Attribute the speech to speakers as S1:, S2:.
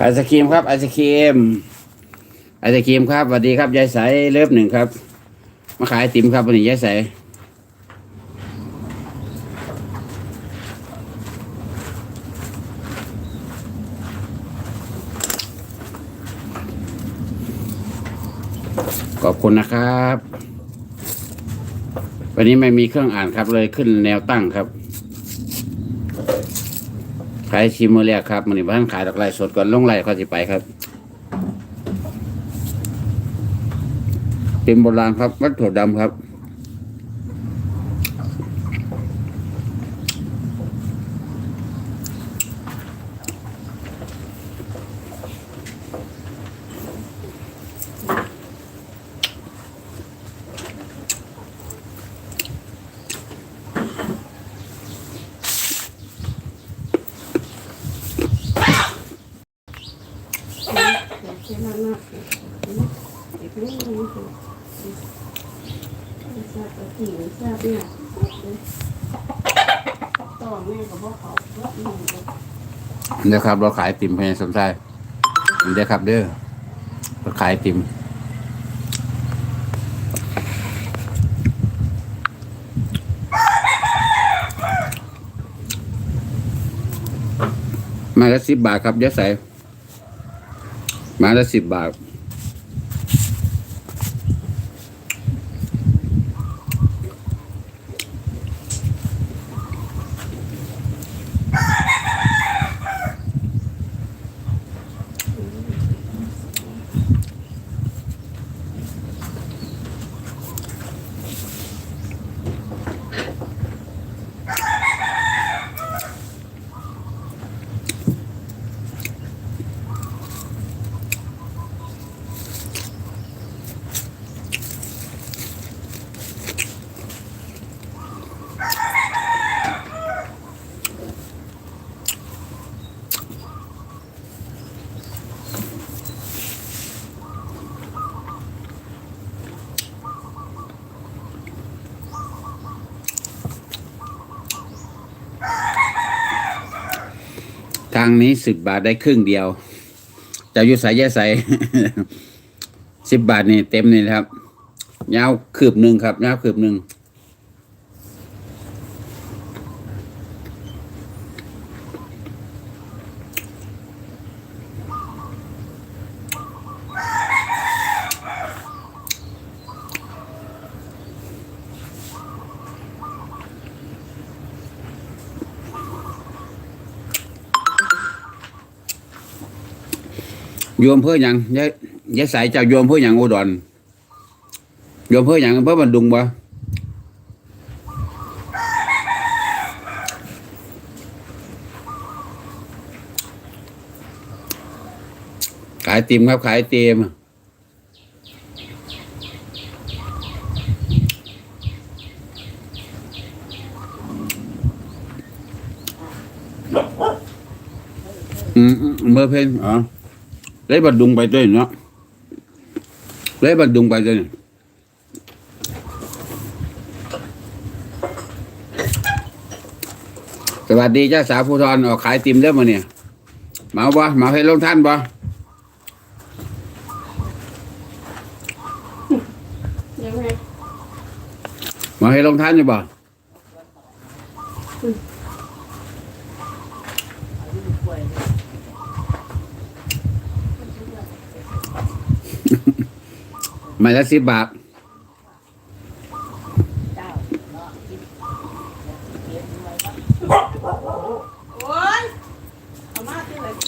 S1: ไอศครีมครับไอศครีมไอศครีมครับสวัสดีครับยายใสเลิฟหนึ่งครับ มาขายไอติมครับวันนี้ยายใสขอบคุณนะครับ วันนี้ไม่มีเครื่องอ่านครับเลยขึ้นแนวตั้งครับ ขายชิมมือแรกครับมันนี่บ้านขายดอกไม้สดก่อนลงไร่เขาสิไปครับ เป็นโบราณครับวัตถุดำครับ
S2: เดี๋ยว
S1: ครับ เราขายติ่มให้สมชายเดี๋ยวครับ เด้อเราขายติ่มมาละสิบบาทครับเยอะใส่ มาละสิบบาท ทางนี้สิบบาทได้ครึ่งเดียวจะอยุสายแย่ใส่สิบบาทนี่เต็มนี่ครับยาวคืบหนึ่งครับยาวคืบหนึ่ง โยมเพื่อหยังยายยายสายเจ้าโยมเพื่อหยังอุดรโยมเพื่อหยังเพื่อบันดุงบ่ขายติมครับขายติมอืมอืมเมื่อเพลงอ๋อ lấy bật đùng bài tên đó lấy bật đùng bài tên สวัสดีเจ้าสาวภูทรออกขายติมเด้อมาเนี่ยเมาบ่เมาให้ลงท่านบ่
S2: ยังไง
S1: เมาให้ลงท่านอยู่บ่ ไม่ละสิบบาท